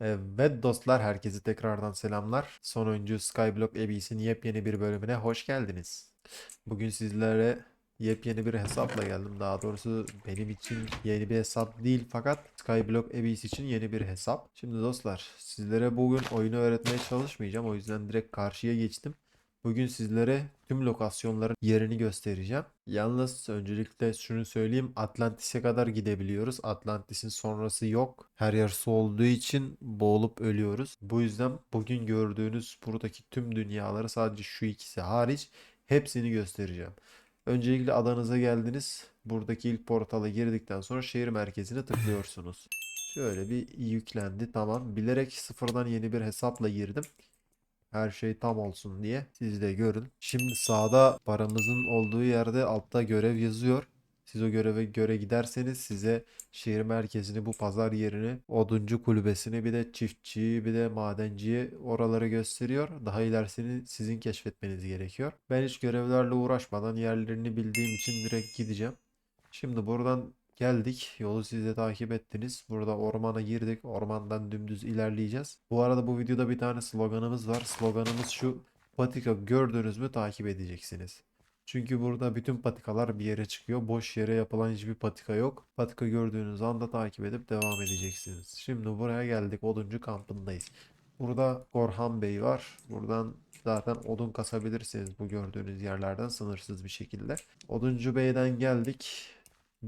Evet dostlar herkese tekrardan selamlar. Son oyuncu Skyblock Abyss'in yepyeni bir bölümüne hoş geldiniz. Bugün sizlere yepyeni bir hesapla geldim. Daha doğrusu benim için yeni bir hesap değil fakat Skyblock Abyss için yeni bir hesap. Şimdi dostlar sizlere bugün oyunu öğretmeye çalışmayacağım. O yüzden direkt karşıya geçtim. Bugün sizlere tüm lokasyonların yerini göstereceğim. Yalnız öncelikle şunu söyleyeyim. Atlantis'e kadar gidebiliyoruz. Atlantis'in sonrası yok. Her yer su olduğu için boğulup ölüyoruz. Bu yüzden bugün gördüğünüz buradaki tüm dünyaları sadece şu ikisi hariç hepsini göstereceğim. Öncelikle adanıza geldiniz. Buradaki ilk portala girdikten sonra şehir merkezine tıklıyorsunuz. Şöyle bir yüklendi tamam. Bilerek sıfırdan yeni bir hesapla girdim. Her şey tam olsun diye siz de görün. Şimdi sağda paramızın olduğu yerde altta görev yazıyor. Siz o göreve göre giderseniz size şehir merkezini, bu pazar yerini, oduncu kulübesini, bir de çiftçiyi, bir de madenciyi oraları gösteriyor. Daha ilerisini sizin keşfetmeniz gerekiyor. Ben hiç görevlerle uğraşmadan yerlerini bildiğim için direkt gideceğim. Şimdi buradan geldik. Yolu siz de takip ettiniz. Burada ormana girdik. Ormandan dümdüz ilerleyeceğiz. Bu arada bu videoda bir tane sloganımız var. Sloganımız şu. Patika gördünüz mü takip edeceksiniz. Çünkü burada bütün patikalar bir yere çıkıyor. Boş yere yapılan hiçbir patika yok. Patika gördüğünüz anda takip edip devam edeceksiniz. Şimdi buraya geldik. Oduncu kampındayız. Burada Korhan Bey var. Buradan zaten odun kasabilirsiniz bu gördüğünüz yerlerden sınırsız bir şekilde. Oduncu Bey'den geldik.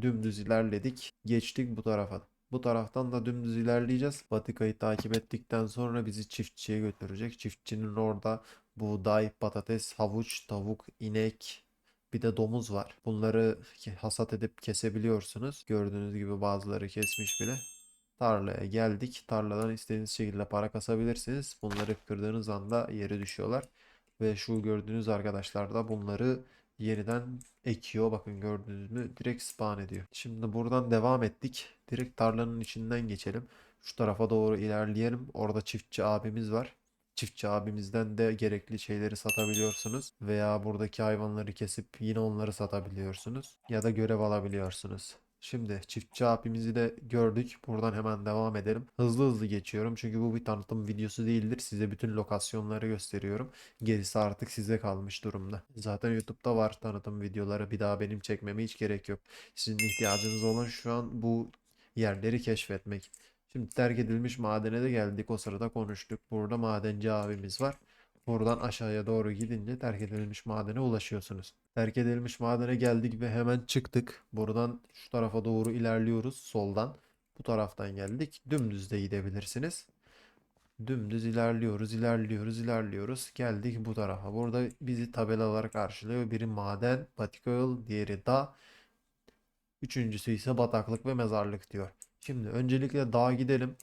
Dümdüz ilerledik. Geçtik bu tarafa. Bu taraftan da dümdüz ilerleyeceğiz. Patikayı takip ettikten sonra bizi çiftçiye götürecek. Çiftçinin orada buğday, patates, havuç, tavuk, inek, bir de domuz var. Bunları hasat edip kesebiliyorsunuz. Gördüğünüz gibi bazıları kesmiş bile. Tarlaya geldik. Tarladan istediğiniz şekilde para kasabilirsiniz. Bunları kırdığınız anda yere düşüyorlar. Ve şu gördüğünüz arkadaşlar da bunları yeniden ekiyor. Bakın gördünüz mü? Direkt spawn ediyor. Şimdi buradan devam ettik. Direkt tarlanın içinden geçelim. Şu tarafa doğru ilerleyelim. Orada çiftçi abimiz var. Çiftçi abimizden de gerekli şeyleri satabiliyorsunuz. Veya buradaki hayvanları kesip yine onları satabiliyorsunuz. Ya da görev alabiliyorsunuz. Şimdi çiftçi abimizi de gördük. Buradan hemen devam edelim. Hızlı hızlı geçiyorum. Çünkü bu bir tanıtım videosu değildir. Size bütün lokasyonları gösteriyorum. Gerisi artık size kalmış durumda. Zaten YouTube'da var tanıtım videoları. Bir daha benim çekmeme hiç gerek yok. Sizin ihtiyacınız olan şu an bu yerleri keşfetmek. Şimdi terk edilmiş madene de geldik. O sırada konuştuk. Burada madenci abimiz var. Buradan aşağıya doğru gidince terk edilmiş madene ulaşıyorsunuz. Terk edilmiş madene geldik ve hemen çıktık. Buradan şu tarafa doğru ilerliyoruz soldan. Bu taraftan geldik. Dümdüz de gidebilirsiniz. Dümdüz ilerliyoruz, ilerliyoruz, ilerliyoruz. Geldik bu tarafa. Burada bizi tabelalar karşılıyor. Biri maden, patika yol, diğeri dağ. Üçüncüsü ise bataklık ve mezarlık diyor. Şimdi öncelikle dağa gidelim.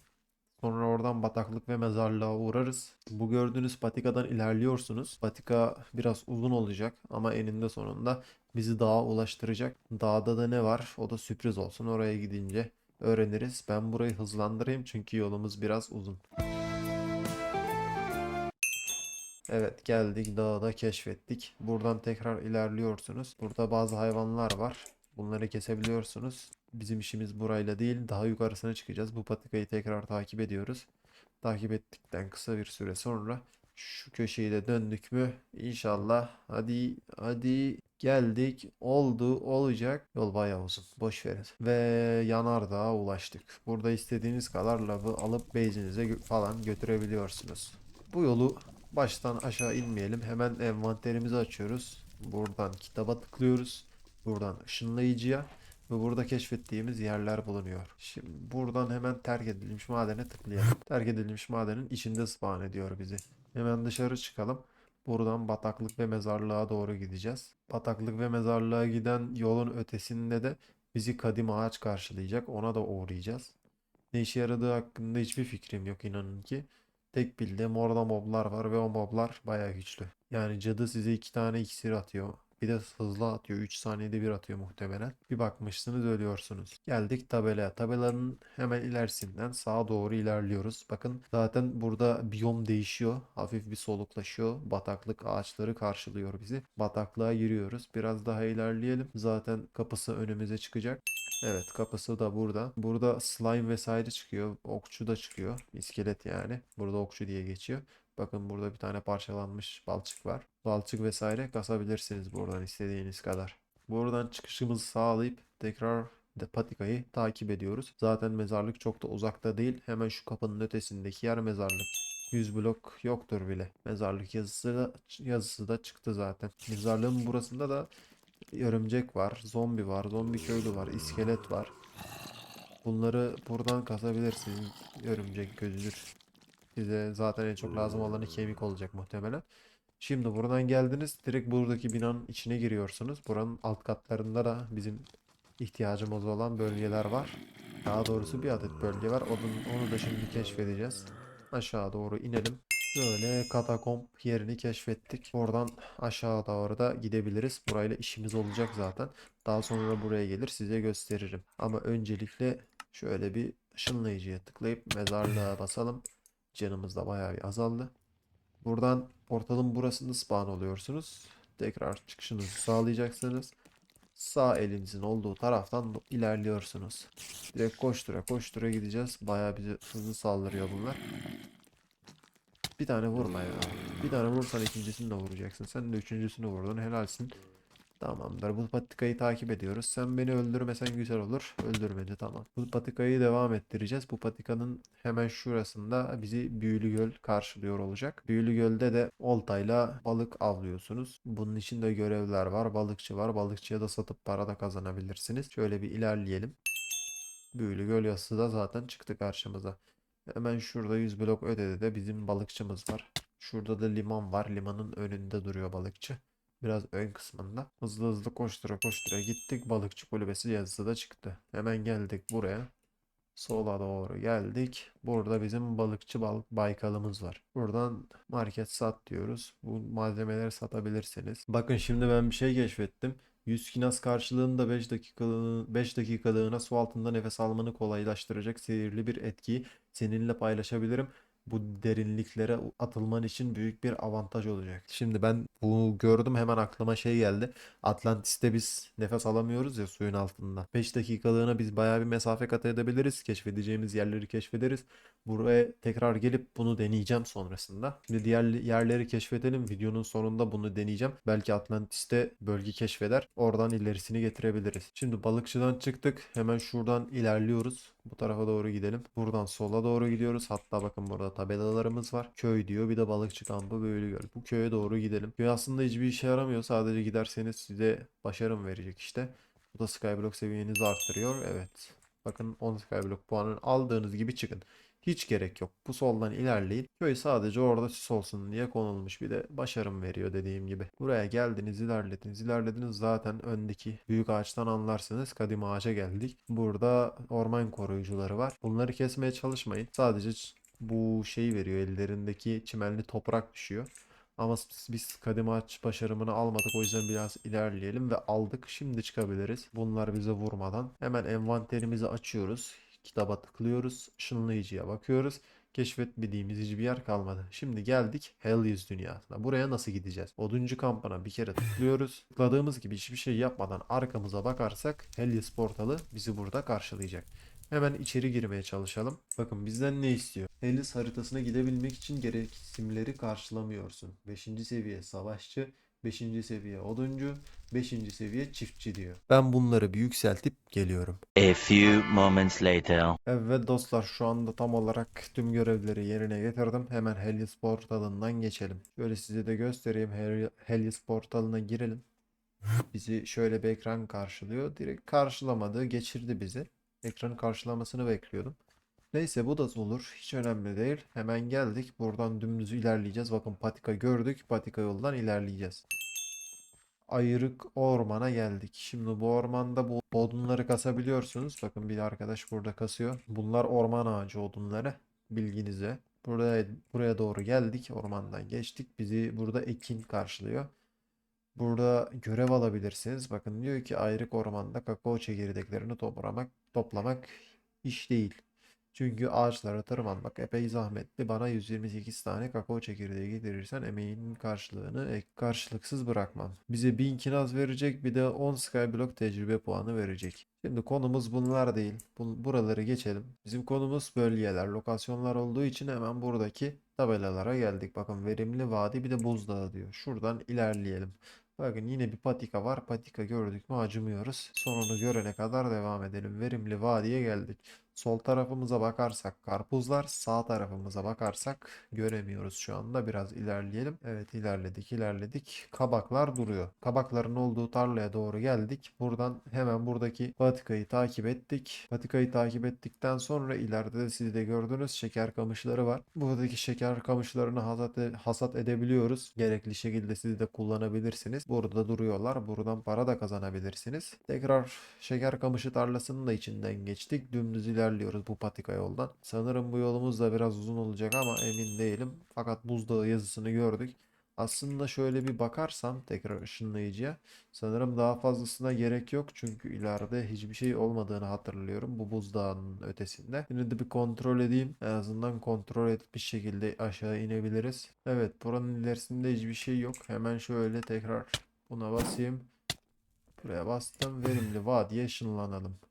Sonra oradan bataklık ve mezarlığa uğrarız. Bu gördüğünüz patikadan ilerliyorsunuz. Patika biraz uzun olacak ama eninde sonunda bizi dağa ulaştıracak. Dağda da ne var? O da sürpriz olsun. Oraya gidince öğreniriz. Ben burayı hızlandırayım çünkü yolumuz biraz uzun. Evet geldik dağı da keşfettik. Buradan tekrar ilerliyorsunuz. Burada bazı hayvanlar var. Bunları kesebiliyorsunuz. Bizim işimiz burayla değil. Daha yukarısına çıkacağız. Bu patikayı tekrar takip ediyoruz. Takip ettikten kısa bir süre sonra şu köşeyi de döndük mü? İnşallah. Hadi hadi geldik. Oldu olacak. Yol bayağı uzun. Boş verin. Ve Yanardağ'a ulaştık. Burada istediğiniz kadar lavı alıp base'inize falan götürebiliyorsunuz. Bu yolu baştan aşağı inmeyelim. Hemen envanterimizi açıyoruz. Buradan kitaba tıklıyoruz. Buradan ışınlayıcıya ve burada keşfettiğimiz yerler bulunuyor. Şimdi buradan hemen terk edilmiş madene tıklayalım. Terk edilmiş madenin içinde spawn ediyor bizi. Hemen dışarı çıkalım. Buradan bataklık ve mezarlığa doğru gideceğiz. Bataklık ve mezarlığa giden yolun ötesinde de bizi kadim ağaç karşılayacak. Ona da uğrayacağız. Ne işe yaradığı hakkında hiçbir fikrim yok inanın ki. Tek bildiğim orada moblar var ve o moblar bayağı güçlü. Yani cadı size iki tane iksir atıyor. Bir de hızlı atıyor. 3 saniyede bir atıyor muhtemelen. Bir bakmışsınız ölüyorsunuz. Geldik tabelaya. Tabelanın hemen ilerisinden sağa doğru ilerliyoruz. Bakın zaten burada biyom değişiyor. Hafif bir soluklaşıyor. Bataklık ağaçları karşılıyor bizi. Bataklığa giriyoruz. Biraz daha ilerleyelim. Zaten kapısı önümüze çıkacak. Evet kapısı da burada. Burada slime vesaire çıkıyor. Okçu da çıkıyor. İskelet yani. Burada okçu diye geçiyor. Bakın burada bir tane parçalanmış balçık var. Balçık vesaire kasabilirsiniz buradan istediğiniz kadar. Buradan çıkışımızı sağlayıp tekrar de patikayı takip ediyoruz. Zaten mezarlık çok da uzakta değil. Hemen şu kapının ötesindeki yer mezarlık. 100 blok yoktur bile. Mezarlık yazısı da, yazısı da çıktı zaten. Mezarlığın burasında da örümcek var, zombi var, zombi köylü var, iskelet var. Bunları buradan kasabilirsiniz. Örümcek gözüdür. Size zaten en çok lazım olanı kemik olacak muhtemelen. Şimdi buradan geldiniz. Direkt buradaki binanın içine giriyorsunuz. Buranın alt katlarında da bizim ihtiyacımız olan bölgeler var. Daha doğrusu bir adet bölge var. Onu, onu da şimdi keşfedeceğiz. Aşağı doğru inelim. Böyle katakomb yerini keşfettik. Oradan aşağı doğru da gidebiliriz. Burayla işimiz olacak zaten. Daha sonra buraya gelir size gösteririm. Ama öncelikle şöyle bir ışınlayıcıya tıklayıp mezarlığa basalım. Canımız da bayağı bir azaldı. Buradan portalın burasında spawn oluyorsunuz. Tekrar çıkışınızı sağlayacaksınız. Sağ elinizin olduğu taraftan ilerliyorsunuz. Direkt koştura koştura gideceğiz. Bayağı bize hızlı saldırıyor bunlar. Bir tane vurma ya. Bir tane vursan ikincisini de vuracaksın. Sen de üçüncüsünü vurdun. Helalsin. Tamamdır. Bu patikayı takip ediyoruz. Sen beni öldürmesen güzel olur. Öldürmedi tamam. Bu patikayı devam ettireceğiz. Bu patikanın hemen şurasında bizi Büyülü Göl karşılıyor olacak. Büyülü Göl'de de oltayla balık avlıyorsunuz. Bunun için de görevler var. Balıkçı var. Balıkçıya da satıp para da kazanabilirsiniz. Şöyle bir ilerleyelim. Büyülü Göl yazısı da zaten çıktı karşımıza. Hemen şurada 100 blok ötede de bizim balıkçımız var. Şurada da liman var. Limanın önünde duruyor balıkçı. Biraz ön kısmında. Hızlı hızlı koştura koştura gittik. Balıkçı kulübesi yazısı da çıktı. Hemen geldik buraya. Sola doğru geldik. Burada bizim balıkçı bal baykalımız var. Buradan market sat diyoruz. Bu malzemeleri satabilirsiniz. Bakın şimdi ben bir şey keşfettim. 100 kinas karşılığında 5 dakikalığına, 5 dakikalığına su altında nefes almanı kolaylaştıracak sihirli bir etkiyi seninle paylaşabilirim. Bu derinliklere atılman için büyük bir avantaj olacak. Şimdi ben bunu gördüm hemen aklıma şey geldi. Atlantis'te biz nefes alamıyoruz ya suyun altında. 5 dakikalığına biz bayağı bir mesafe kat edebiliriz. Keşfedeceğimiz yerleri keşfederiz. Buraya tekrar gelip bunu deneyeceğim sonrasında. Şimdi diğer yerleri keşfedelim. Videonun sonunda bunu deneyeceğim. Belki Atlantis'te bölge keşfeder. Oradan ilerisini getirebiliriz. Şimdi balıkçıdan çıktık. Hemen şuradan ilerliyoruz. Bu tarafa doğru gidelim. Buradan sola doğru gidiyoruz. Hatta bakın burada tabelalarımız var. Köy diyor. Bir de balıkçı kampı böyle göl. Bu köye doğru gidelim. Köy aslında hiçbir işe yaramıyor. Sadece giderseniz size başarım verecek işte. Bu da Skyblock seviyenizi arttırıyor. Evet. Bakın 10 Skyblock puanını aldığınız gibi çıkın. Hiç gerek yok. Bu soldan ilerleyin. Köy sadece orada süs olsun diye konulmuş. Bir de başarım veriyor dediğim gibi. Buraya geldiniz, ilerlediniz, ilerlediniz. Zaten öndeki büyük ağaçtan anlarsınız. Kadim ağaca geldik. Burada orman koruyucuları var. Bunları kesmeye çalışmayın. Sadece bu şeyi veriyor. Ellerindeki çimenli toprak düşüyor. Ama biz kadim ağaç başarımını almadık. O yüzden biraz ilerleyelim ve aldık. Şimdi çıkabiliriz. Bunlar bize vurmadan. Hemen envanterimizi açıyoruz. Kitaba tıklıyoruz. Işınlayıcıya bakıyoruz. Keşfetmediğimiz hiçbir yer kalmadı. Şimdi geldik Hellions dünyasına. Buraya nasıl gideceğiz? Oduncu kampına bir kere tıklıyoruz. Tıkladığımız gibi hiçbir şey yapmadan arkamıza bakarsak Hellions portalı bizi burada karşılayacak. Hemen içeri girmeye çalışalım. Bakın bizden ne istiyor? Hellions haritasına gidebilmek için gereksinimleri karşılamıyorsun. 5. seviye savaşçı, 5. seviye oduncu, 5. seviye çiftçi diyor. Ben bunları bir yükseltip geliyorum. A few moments later. Evet dostlar şu anda tam olarak tüm görevleri yerine getirdim. Hemen Helios portalından geçelim. Şöyle size de göstereyim. Hel- Helios portalına girelim. Bizi şöyle bir ekran karşılıyor. Direkt karşılamadı. Geçirdi bizi. Ekranın karşılamasını bekliyordum. Neyse bu da olur. Hiç önemli değil. Hemen geldik. Buradan dümdüz ilerleyeceğiz. Bakın patika gördük. Patika yoldan ilerleyeceğiz. Ayrık ormana geldik. Şimdi bu ormanda bu odunları kasabiliyorsunuz. Bakın bir arkadaş burada kasıyor. Bunlar orman ağacı odunları. Bilginize. Buraya, buraya doğru geldik. Ormandan geçtik. Bizi burada ekin karşılıyor. Burada görev alabilirsiniz. Bakın diyor ki ayrık ormanda kakao çekirdeklerini toplamak, toplamak iş değil. Çünkü ağaçlara tırmanmak epey zahmetli. Bana 128 tane kakao çekirdeği getirirsen emeğinin karşılığını ek karşılıksız bırakmam. Bize 1000 kinaz verecek bir de 10 Skyblock tecrübe puanı verecek. Şimdi konumuz bunlar değil. Bu- buraları geçelim. Bizim konumuz bölgeler, lokasyonlar olduğu için hemen buradaki tabelalara geldik. Bakın verimli vadi bir de buzdağı diyor. Şuradan ilerleyelim. Bakın yine bir patika var. Patika gördük mü acımıyoruz. Sonunu görene kadar devam edelim. Verimli vadiye geldik. Sol tarafımıza bakarsak karpuzlar, sağ tarafımıza bakarsak göremiyoruz şu anda. Biraz ilerleyelim. Evet ilerledik, ilerledik. Kabaklar duruyor. Kabakların olduğu tarlaya doğru geldik. Buradan hemen buradaki patikayı takip ettik. Patikayı takip ettikten sonra ileride de siz de gördünüz şeker kamışları var. Buradaki şeker kamışlarını hasat, e- hasat edebiliyoruz. Gerekli şekilde siz de kullanabilirsiniz. Burada duruyorlar. Buradan para da kazanabilirsiniz. Tekrar şeker kamışı tarlasının da içinden geçtik. Dümdüz ilerliyoruz bu patika yoldan. Sanırım bu yolumuz da biraz uzun olacak ama emin değilim. Fakat buzdağı yazısını gördük. Aslında şöyle bir bakarsam tekrar ışınlayıcıya sanırım daha fazlasına gerek yok. Çünkü ileride hiçbir şey olmadığını hatırlıyorum bu buzdağının ötesinde. Yine de bir kontrol edeyim. En azından kontrol etmiş şekilde aşağı inebiliriz. Evet buranın ilerisinde hiçbir şey yok. Hemen şöyle tekrar buna basayım. Buraya bastım. Verimli vadiye ışınlanalım.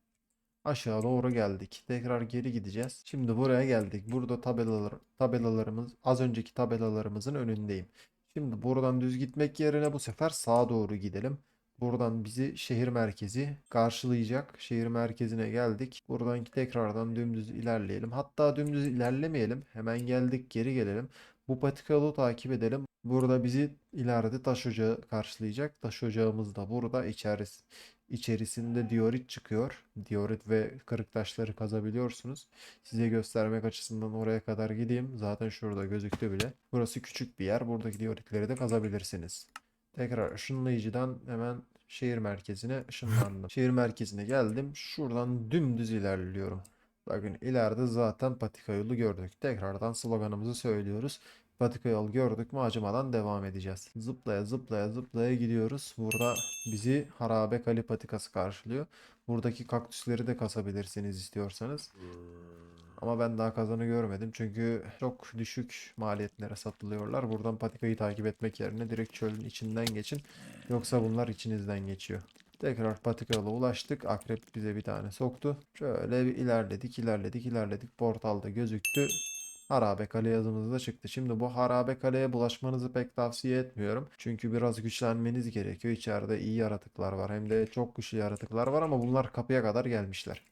Aşağı doğru geldik. Tekrar geri gideceğiz. Şimdi buraya geldik. Burada tabelalar, tabelalarımız az önceki tabelalarımızın önündeyim. Şimdi buradan düz gitmek yerine bu sefer sağa doğru gidelim. Buradan bizi şehir merkezi karşılayacak. Şehir merkezine geldik. Buradan tekrardan dümdüz ilerleyelim. Hatta dümdüz ilerlemeyelim. Hemen geldik geri gelelim. Bu patika yolu takip edelim. Burada bizi ileride taş ocağı karşılayacak. Taş ocağımız da burada. İçeris içerisinde diorit çıkıyor. Diorit ve kırık taşları kazabiliyorsunuz. Size göstermek açısından oraya kadar gideyim. Zaten şurada gözüktü bile. Burası küçük bir yer. Buradaki dioritleri de kazabilirsiniz. Tekrar ışınlayıcıdan hemen şehir merkezine ışınlandım. şehir merkezine geldim. Şuradan dümdüz ilerliyorum. Bakın ileride zaten patika yolu gördük. Tekrardan sloganımızı söylüyoruz. Patika yol gördük mü acımadan devam edeceğiz. Zıplaya zıplaya zıplaya gidiyoruz. Burada bizi Harabe Kali patikası karşılıyor. Buradaki kaktüsleri de kasabilirsiniz istiyorsanız. Ama ben daha kazanı görmedim. Çünkü çok düşük maliyetlere satılıyorlar. Buradan patikayı takip etmek yerine direkt çölün içinden geçin. Yoksa bunlar içinizden geçiyor. Tekrar patika yola ulaştık. Akrep bize bir tane soktu. Şöyle bir ilerledik, ilerledik, ilerledik. Portalda gözüktü. Harabe Kale yazımız da çıktı. Şimdi bu Harabe Kale'ye bulaşmanızı pek tavsiye etmiyorum. Çünkü biraz güçlenmeniz gerekiyor. İçeride iyi yaratıklar var. Hem de çok güçlü yaratıklar var ama bunlar kapıya kadar gelmişler.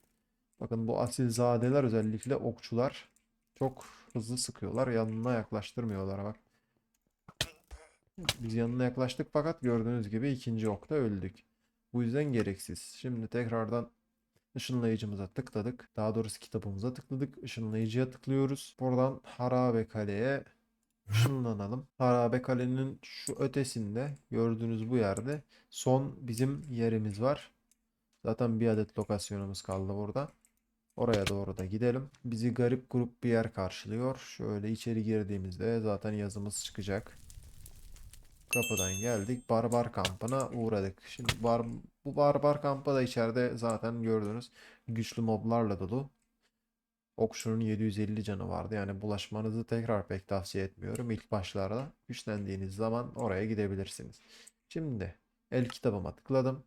Bakın bu asilzadeler özellikle okçular çok hızlı sıkıyorlar. Yanına yaklaştırmıyorlar bak. Biz yanına yaklaştık fakat gördüğünüz gibi ikinci okta öldük. Bu yüzden gereksiz. Şimdi tekrardan ışınlayıcımıza tıkladık. Daha doğrusu kitabımıza tıkladık. Işınlayıcıya tıklıyoruz. Buradan Harabe Kale'ye ışınlanalım. Harabe Kale'nin şu ötesinde gördüğünüz bu yerde son bizim yerimiz var. Zaten bir adet lokasyonumuz kaldı burada. Oraya doğru da gidelim. Bizi garip grup bir yer karşılıyor. Şöyle içeri girdiğimizde zaten yazımız çıkacak. Kapıdan geldik. Barbar kampına uğradık. Şimdi bar, bu barbar kampı da içeride zaten gördünüz. Güçlü moblarla dolu. Okşunun 750 canı vardı. Yani bulaşmanızı tekrar pek tavsiye etmiyorum. İlk başlarda güçlendiğiniz zaman oraya gidebilirsiniz. Şimdi el kitabıma tıkladım.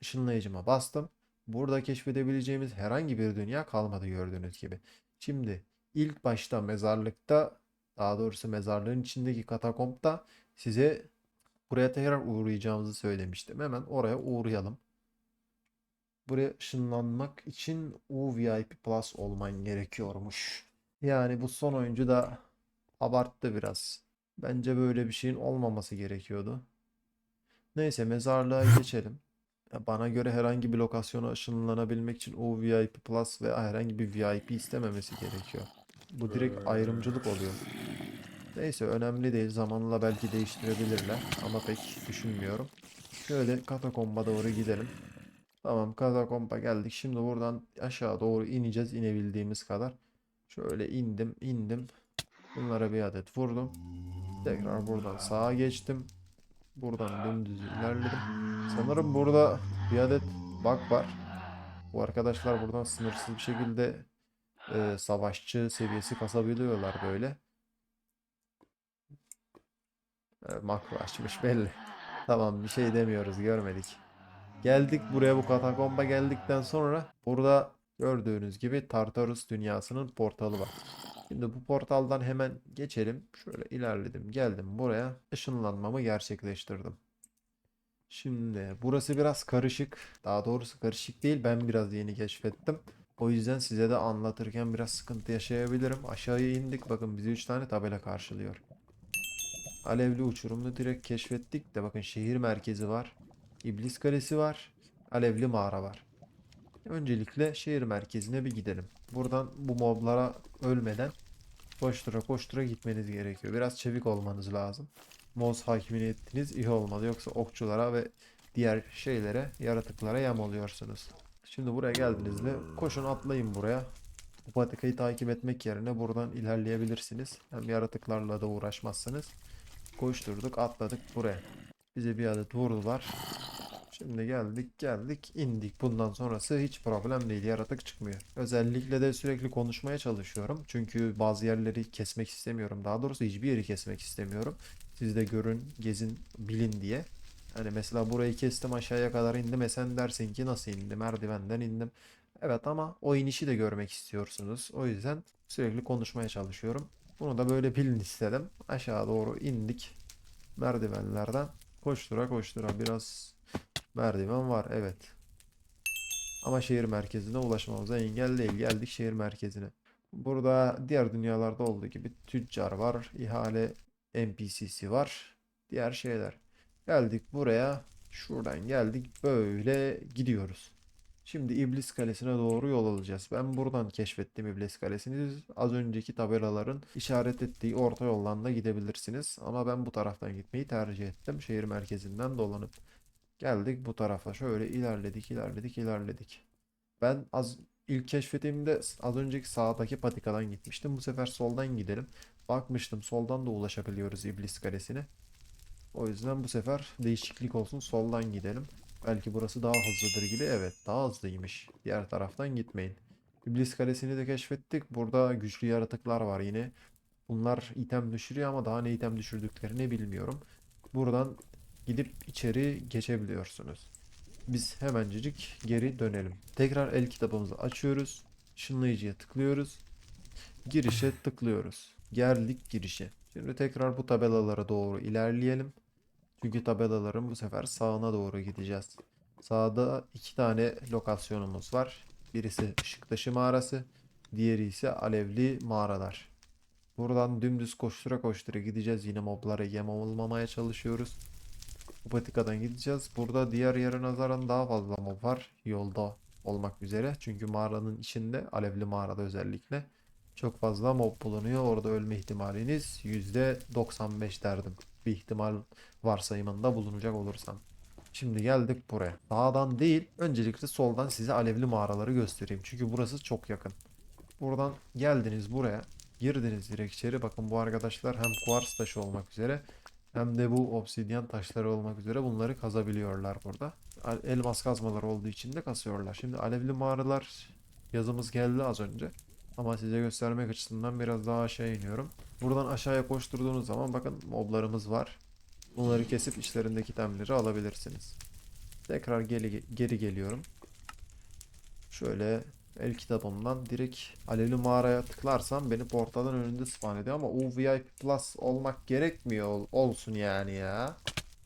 Işınlayıcıma bastım. Burada keşfedebileceğimiz herhangi bir dünya kalmadı gördüğünüz gibi. Şimdi ilk başta mezarlıkta daha doğrusu mezarlığın içindeki katakompta size buraya tekrar uğrayacağımızı söylemiştim. Hemen oraya uğrayalım. Buraya ışınlanmak için UVIP Plus olman gerekiyormuş. Yani bu son oyuncu da abarttı biraz. Bence böyle bir şeyin olmaması gerekiyordu. Neyse mezarlığa geçelim. Bana göre herhangi bir lokasyona ışınlanabilmek için UVIP Plus ve herhangi bir VIP istememesi gerekiyor. Bu direkt ayrımcılık oluyor. Neyse önemli değil. Zamanla belki değiştirebilirler ama pek düşünmüyorum. Şöyle katakomba doğru gidelim. Tamam katakomba geldik. Şimdi buradan aşağı doğru ineceğiz inebildiğimiz kadar. Şöyle indim indim. Bunlara bir adet vurdum. Tekrar buradan sağa geçtim. Buradan dümdüz ilerledim. Sanırım burada bir adet bug var. Bu arkadaşlar buradan sınırsız bir şekilde e, savaşçı seviyesi kasabiliyorlar böyle. E, makro açmış belli. Tamam bir şey demiyoruz görmedik. Geldik buraya bu katakomba geldikten sonra burada gördüğünüz gibi Tartarus dünyasının portalı var. Şimdi bu portaldan hemen geçelim. Şöyle ilerledim geldim buraya ışınlanmamı gerçekleştirdim. Şimdi burası biraz karışık. Daha doğrusu karışık değil. Ben biraz yeni keşfettim. O yüzden size de anlatırken biraz sıkıntı yaşayabilirim. Aşağıya indik. Bakın bizi 3 tane tabela karşılıyor. Alevli uçurumunu direkt keşfettik de bakın şehir merkezi var. İblis Kalesi var. Alevli mağara var. Öncelikle şehir merkezine bir gidelim. Buradan bu moblara ölmeden koştura koştura gitmeniz gerekiyor. Biraz çevik olmanız lazım. Moz hakimiyetiniz iyi olmalı. Yoksa okçulara ve diğer şeylere, yaratıklara yem oluyorsunuz. Şimdi buraya geldiğinizde koşun atlayın buraya. Bu patikayı takip etmek yerine buradan ilerleyebilirsiniz. Hem yaratıklarla da uğraşmazsınız. Koşturduk, atladık buraya. Bize bir adet vurdular. Şimdi geldik geldik indik. Bundan sonrası hiç problem değil. Yaratık çıkmıyor. Özellikle de sürekli konuşmaya çalışıyorum. Çünkü bazı yerleri kesmek istemiyorum. Daha doğrusu hiçbir yeri kesmek istemiyorum. Siz de görün, gezin, bilin diye. Hani mesela burayı kestim aşağıya kadar indim. E sen dersin ki nasıl indim? Merdivenden indim. Evet ama o inişi de görmek istiyorsunuz. O yüzden sürekli konuşmaya çalışıyorum. Bunu da böyle bilin istedim. Aşağı doğru indik. Merdivenlerden koştura koştura biraz merdiven var evet. Ama şehir merkezine ulaşmamıza engel değil. Geldik şehir merkezine. Burada diğer dünyalarda olduğu gibi tüccar var, ihale NPC'si var, diğer şeyler. Geldik buraya. Şuradan geldik. Böyle gidiyoruz. Şimdi İblis Kalesi'ne doğru yol alacağız. Ben buradan keşfettim İblis Kalesi'ni. Az önceki tabelaların işaret ettiği orta yoldan da gidebilirsiniz. Ama ben bu taraftan gitmeyi tercih ettim. Şehir merkezinden dolanıp. Geldik bu tarafa. Şöyle ilerledik, ilerledik, ilerledik. Ben az ilk keşfettiğimde az önceki sağdaki patikadan gitmiştim. Bu sefer soldan gidelim. Bakmıştım soldan da ulaşabiliyoruz İblis Kalesi'ne. O yüzden bu sefer değişiklik olsun soldan gidelim. Belki burası daha hızlıdır gibi. Evet daha hızlıymış. Diğer taraftan gitmeyin. İblis Kalesi'ni de keşfettik. Burada güçlü yaratıklar var yine. Bunlar item düşürüyor ama daha ne item düşürdüklerini bilmiyorum. Buradan gidip içeri geçebiliyorsunuz. Biz hemencecik geri dönelim. Tekrar el kitabımızı açıyoruz. Işınlayıcıya tıklıyoruz. Girişe tıklıyoruz. Geldik girişe. Şimdi tekrar bu tabelalara doğru ilerleyelim. Çünkü tabelaların bu sefer sağına doğru gideceğiz. Sağda iki tane lokasyonumuz var. Birisi Işıktaşı Mağarası, diğeri ise Alevli Mağaralar. Buradan dümdüz koştura koştura gideceğiz. Yine moblara yem olmamaya çalışıyoruz. Bu patikadan gideceğiz. Burada diğer yere nazaran daha fazla mob var. Yolda olmak üzere. Çünkü mağaranın içinde, Alevli Mağarada özellikle çok fazla mob bulunuyor. Orada ölme ihtimaliniz %95 derdim. Bir ihtimal varsayımında bulunacak olursam. Şimdi geldik buraya. Sağdan değil, öncelikle soldan size alevli mağaraları göstereyim. Çünkü burası çok yakın. Buradan geldiniz buraya. Girdiniz direkt içeri. Bakın bu arkadaşlar hem kuars taşı olmak üzere hem de bu obsidyen taşları olmak üzere bunları kazabiliyorlar burada. Elmas kazmaları olduğu için de kasıyorlar. Şimdi alevli mağaralar yazımız geldi az önce. Ama size göstermek açısından biraz daha aşağı iniyorum. Buradan aşağıya koşturduğunuz zaman bakın moblarımız var. Bunları kesip içlerindeki itemleri alabilirsiniz. Tekrar geri, geri geliyorum. Şöyle el kitabımdan direkt alevli mağaraya tıklarsam beni portalın önünde spawn ediyor ama UVIP Plus olmak gerekmiyor ol- olsun yani ya.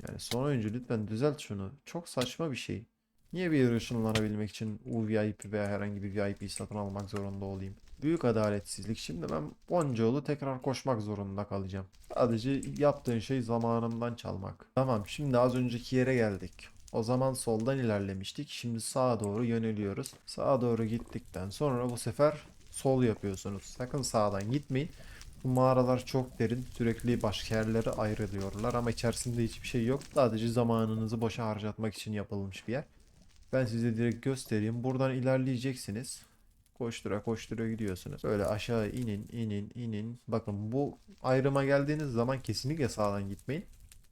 Yani son oyuncu lütfen düzelt şunu. Çok saçma bir şey. Niye bir yere ışınlanabilmek için UVIP veya herhangi bir VIP satın almak zorunda olayım? Büyük adaletsizlik. Şimdi ben onca tekrar koşmak zorunda kalacağım. Sadece yaptığın şey zamanımdan çalmak. Tamam şimdi az önceki yere geldik. O zaman soldan ilerlemiştik. Şimdi sağa doğru yöneliyoruz. Sağa doğru gittikten sonra bu sefer sol yapıyorsunuz. Sakın sağdan gitmeyin. Bu mağaralar çok derin. Sürekli başka yerlere ayrılıyorlar ama içerisinde hiçbir şey yok. Sadece zamanınızı boşa harcatmak için yapılmış bir yer. Ben size direkt göstereyim. Buradan ilerleyeceksiniz. Koştura koştura gidiyorsunuz. Böyle aşağı inin inin inin. Bakın bu ayrıma geldiğiniz zaman kesinlikle sağdan gitmeyin.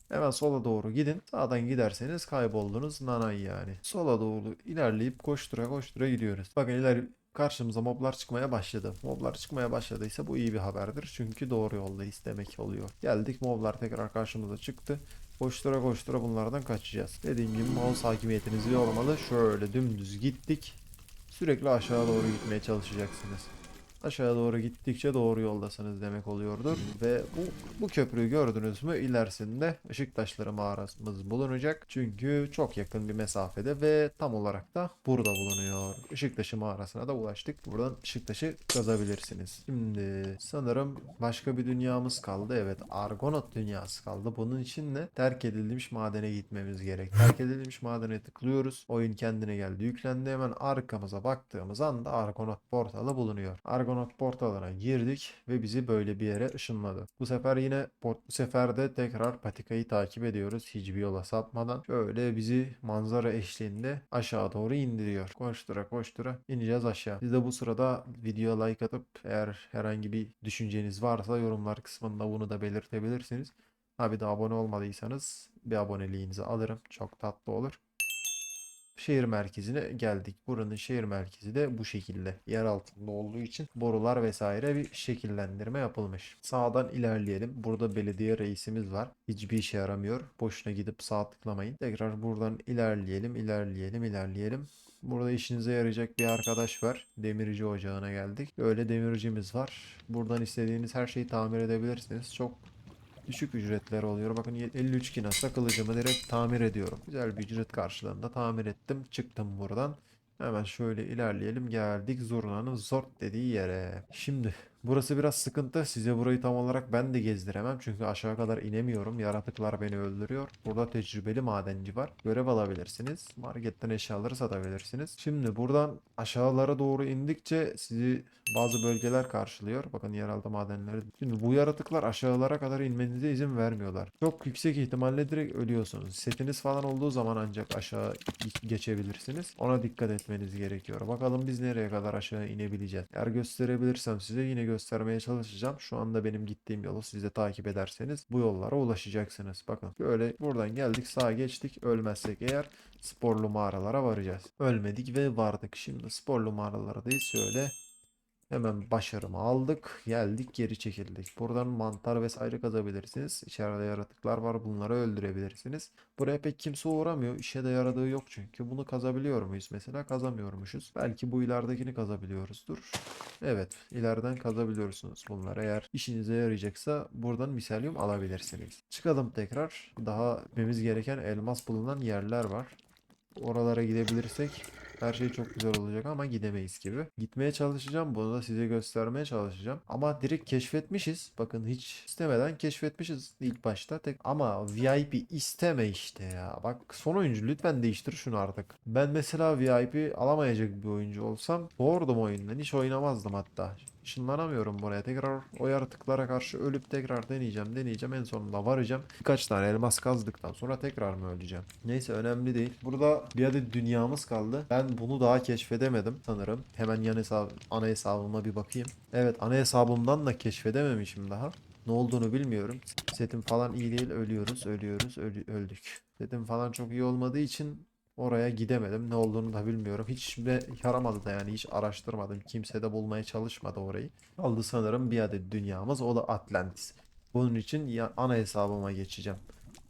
Hemen sola doğru gidin. Sağdan giderseniz kayboldunuz nanay yani. Sola doğru ilerleyip koştura koştura gidiyoruz. Bakın iler karşımıza moblar çıkmaya başladı. Moblar çıkmaya başladıysa bu iyi bir haberdir. Çünkü doğru yoldayız demek oluyor. Geldik moblar tekrar karşımıza çıktı. Koştura koştura bunlardan kaçacağız. Dediğim gibi mouse hakimiyetiniz iyi olmalı. Şöyle dümdüz gittik. Sürekli aşağı doğru gitmeye çalışacaksınız. Aşağı doğru gittikçe doğru yoldasınız demek oluyordur. Ve bu, bu köprüyü gördünüz mü ilerisinde Işıktaşları mağaramız bulunacak. Çünkü çok yakın bir mesafede ve tam olarak da burada bulunuyor. Işıktaşı mağarasına da ulaştık. Buradan Işıktaşı kazabilirsiniz. Şimdi sanırım başka bir dünyamız kaldı. Evet Argonaut dünyası kaldı. Bunun için de terk edilmiş madene gitmemiz gerek. Terk edilmiş madene tıklıyoruz. Oyun kendine geldi. Yüklendi. Hemen arkamıza baktığımız anda Argonaut portalı bulunuyor. Argonaut portalına girdik ve bizi böyle bir yere ışınladı. Bu sefer yine bu sefer de tekrar patikayı takip ediyoruz. Hiçbir yola sapmadan. Şöyle bizi manzara eşliğinde aşağı doğru indiriyor. Koştura koştura ineceğiz aşağı. Siz de bu sırada videoya like atıp eğer herhangi bir düşünceniz varsa yorumlar kısmında bunu da belirtebilirsiniz. Ha bir de abone olmadıysanız bir aboneliğinizi alırım. Çok tatlı olur. Şehir merkezine geldik. Buranın şehir merkezi de bu şekilde. Yer altında olduğu için borular vesaire bir şekillendirme yapılmış. Sağdan ilerleyelim. Burada belediye reisimiz var. Hiçbir işe yaramıyor. Boşuna gidip sağ tıklamayın. Tekrar buradan ilerleyelim, ilerleyelim, ilerleyelim. Burada işinize yarayacak bir arkadaş var. Demirci ocağına geldik. Böyle demircimiz var. Buradan istediğiniz her şeyi tamir edebilirsiniz. Çok düşük ücretler oluyor. Bakın 53 kinasla kılıcımı direkt tamir ediyorum. Güzel bir ücret karşılığında tamir ettim. Çıktım buradan. Hemen şöyle ilerleyelim. Geldik zurnanın zort dediği yere. Şimdi burası biraz sıkıntı. Size burayı tam olarak ben de gezdiremem. Çünkü aşağı kadar inemiyorum. Yaratıklar beni öldürüyor. Burada tecrübeli madenci var. Görev alabilirsiniz. Marketten eşyaları satabilirsiniz. Şimdi buradan aşağılara doğru indikçe sizi bazı bölgeler karşılıyor. Bakın yeraltı madenleri. Şimdi bu yaratıklar aşağılara kadar inmenize izin vermiyorlar. Çok yüksek ihtimalle direkt ölüyorsunuz. Setiniz falan olduğu zaman ancak aşağı ge- geçebilirsiniz. Ona dikkat etmeniz gerekiyor. Bakalım biz nereye kadar aşağı inebileceğiz. Eğer gösterebilirsem size yine göstermeye çalışacağım. Şu anda benim gittiğim yolu siz de takip ederseniz bu yollara ulaşacaksınız. Bakın böyle buradan geldik sağa geçtik. Ölmezsek eğer sporlu mağaralara varacağız. Ölmedik ve vardık. Şimdi sporlu mağaralardayız. Şöyle Hemen başarımı aldık. Geldik geri çekildik. Buradan mantar vesaire kazabilirsiniz. İçeride yaratıklar var. Bunları öldürebilirsiniz. Buraya pek kimse uğramıyor. İşe de yaradığı yok çünkü. Bunu kazabiliyor muyuz mesela? Kazamıyormuşuz. Belki bu ileridekini kazabiliyoruzdur. Evet. ileriden kazabiliyorsunuz bunları. Eğer işinize yarayacaksa buradan miselyum alabilirsiniz. Çıkalım tekrar. Daha gitmemiz gereken elmas bulunan yerler var. Oralara gidebilirsek her şey çok güzel olacak ama gidemeyiz gibi. Gitmeye çalışacağım. Bunu da size göstermeye çalışacağım. Ama direkt keşfetmişiz. Bakın hiç istemeden keşfetmişiz ilk başta. Tek ama VIP isteme işte ya. Bak son oyuncu lütfen değiştir şunu artık. Ben mesela VIP alamayacak bir oyuncu olsam doğurdum oyundan. Hiç oynamazdım hatta. Işınlanamıyorum buraya. Tekrar o yaratıklara karşı ölüp tekrar deneyeceğim, deneyeceğim. En sonunda varacağım. Birkaç tane elmas kazdıktan sonra tekrar mı öleceğim? Neyse önemli değil. Burada bir adet dünyamız kaldı. Ben bunu daha keşfedemedim sanırım. Hemen yan hesap, ana hesabıma bir bakayım. Evet ana hesabımdan da keşfedememişim daha. Ne olduğunu bilmiyorum. Setim falan iyi değil. Ölüyoruz, ölüyoruz, ölü- öldük. Setim falan çok iyi olmadığı için Oraya gidemedim. Ne olduğunu da bilmiyorum. Hiç de yaramadı da yani hiç araştırmadım. Kimse de bulmaya çalışmadı orayı. Kaldı sanırım bir adet dünyamız. O da Atlantis. Bunun için ya ana hesabıma geçeceğim.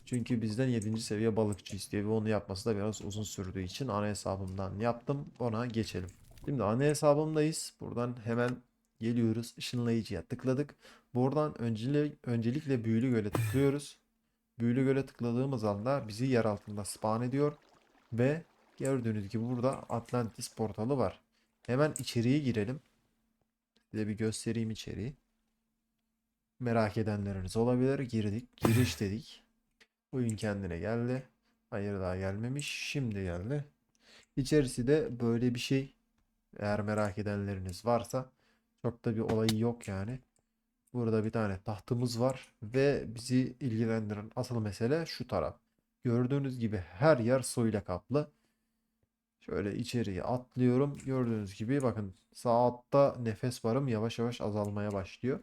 Çünkü bizden 7. seviye balıkçı istiyor ve onu yapması da biraz uzun sürdüğü için ana hesabımdan yaptım. Ona geçelim. Şimdi ana hesabımdayız. Buradan hemen geliyoruz. Işınlayıcıya tıkladık. Buradan öncelik, öncelikle büyülü göle tıklıyoruz. Büyülü göle tıkladığımız anda bizi yer altında spawn ediyor. Ve gördüğünüz gibi burada Atlantis portalı var. Hemen içeriye girelim. Size bir göstereyim içeriği. Merak edenleriniz olabilir. Girdik. Giriş dedik. Oyun kendine geldi. Hayır daha gelmemiş. Şimdi geldi. İçerisi de böyle bir şey. Eğer merak edenleriniz varsa çok da bir olayı yok yani. Burada bir tane tahtımız var ve bizi ilgilendiren asıl mesele şu taraf. Gördüğünüz gibi her yer suyla kaplı. Şöyle içeriye atlıyorum. Gördüğünüz gibi bakın sağ nefes barım yavaş yavaş azalmaya başlıyor.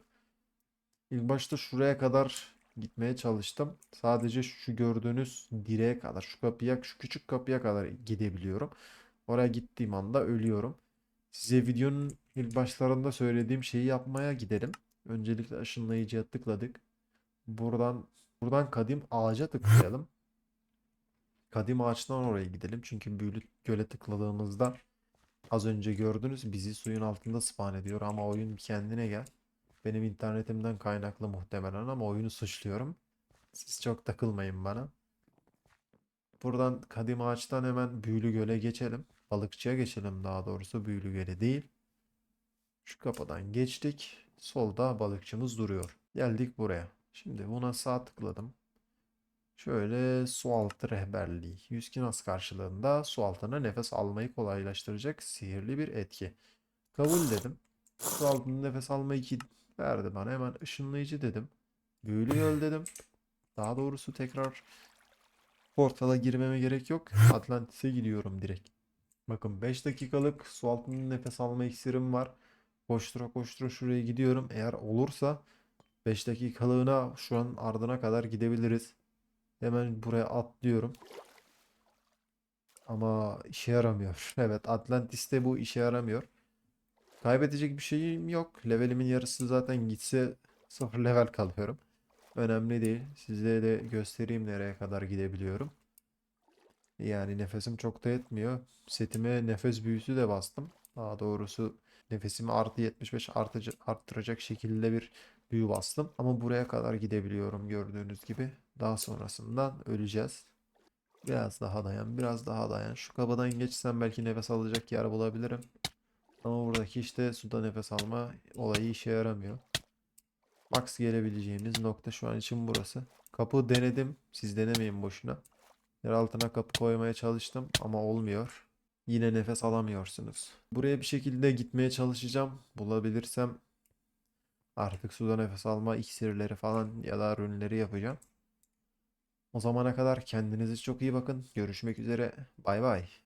İlk başta şuraya kadar gitmeye çalıştım. Sadece şu gördüğünüz direğe kadar, şu kapıya, şu küçük kapıya kadar gidebiliyorum. Oraya gittiğim anda ölüyorum. Size videonun ilk başlarında söylediğim şeyi yapmaya gidelim. Öncelikle ışınlayıcıya tıkladık. Buradan buradan kadim ağaca tıklayalım. Kadim ağaçtan oraya gidelim. Çünkü büyülü göle tıkladığımızda az önce gördünüz bizi suyun altında spawn ediyor ama oyun kendine gel. Benim internetimden kaynaklı muhtemelen ama oyunu suçluyorum. Siz çok takılmayın bana. Buradan kadim ağaçtan hemen büyülü göle geçelim. Balıkçıya geçelim daha doğrusu büyülü göle değil. Şu kapıdan geçtik. Solda balıkçımız duruyor. Geldik buraya. Şimdi buna sağ tıkladım. Şöyle su altı rehberliği. 100 kinas karşılığında su altına nefes almayı kolaylaştıracak sihirli bir etki. Kabul dedim. Su altında nefes almayı ki verdi bana. Hemen ışınlayıcı dedim. Büyülü göl dedim. Daha doğrusu tekrar portala girmeme gerek yok. Atlantis'e gidiyorum direkt. Bakın 5 dakikalık su altında nefes alma iksirim var. Koştura koştura şuraya gidiyorum. Eğer olursa 5 dakikalığına şu an ardına kadar gidebiliriz. Hemen buraya atlıyorum. Ama işe yaramıyor. Evet Atlantis'te bu işe yaramıyor. Kaybedecek bir şeyim yok. Levelimin yarısı zaten gitse sıfır level kalıyorum. Önemli değil. Size de göstereyim nereye kadar gidebiliyorum. Yani nefesim çok da yetmiyor. Setime nefes büyüsü de bastım. Daha doğrusu nefesimi artı 75 artıcı, arttıracak şekilde bir büyü bastım. Ama buraya kadar gidebiliyorum gördüğünüz gibi. Daha sonrasından öleceğiz. Biraz daha dayan, biraz daha dayan. Şu kapıdan geçsem belki nefes alacak yer bulabilirim. Ama buradaki işte suda nefes alma olayı işe yaramıyor. Max gelebileceğiniz nokta şu an için burası. Kapı denedim. Siz denemeyin boşuna. Yer altına kapı koymaya çalıştım ama olmuyor. Yine nefes alamıyorsunuz. Buraya bir şekilde gitmeye çalışacağım. Bulabilirsem artık suda nefes alma iksirleri falan ya da ürünleri yapacağım. O zamana kadar kendinize çok iyi bakın. Görüşmek üzere. Bay bay.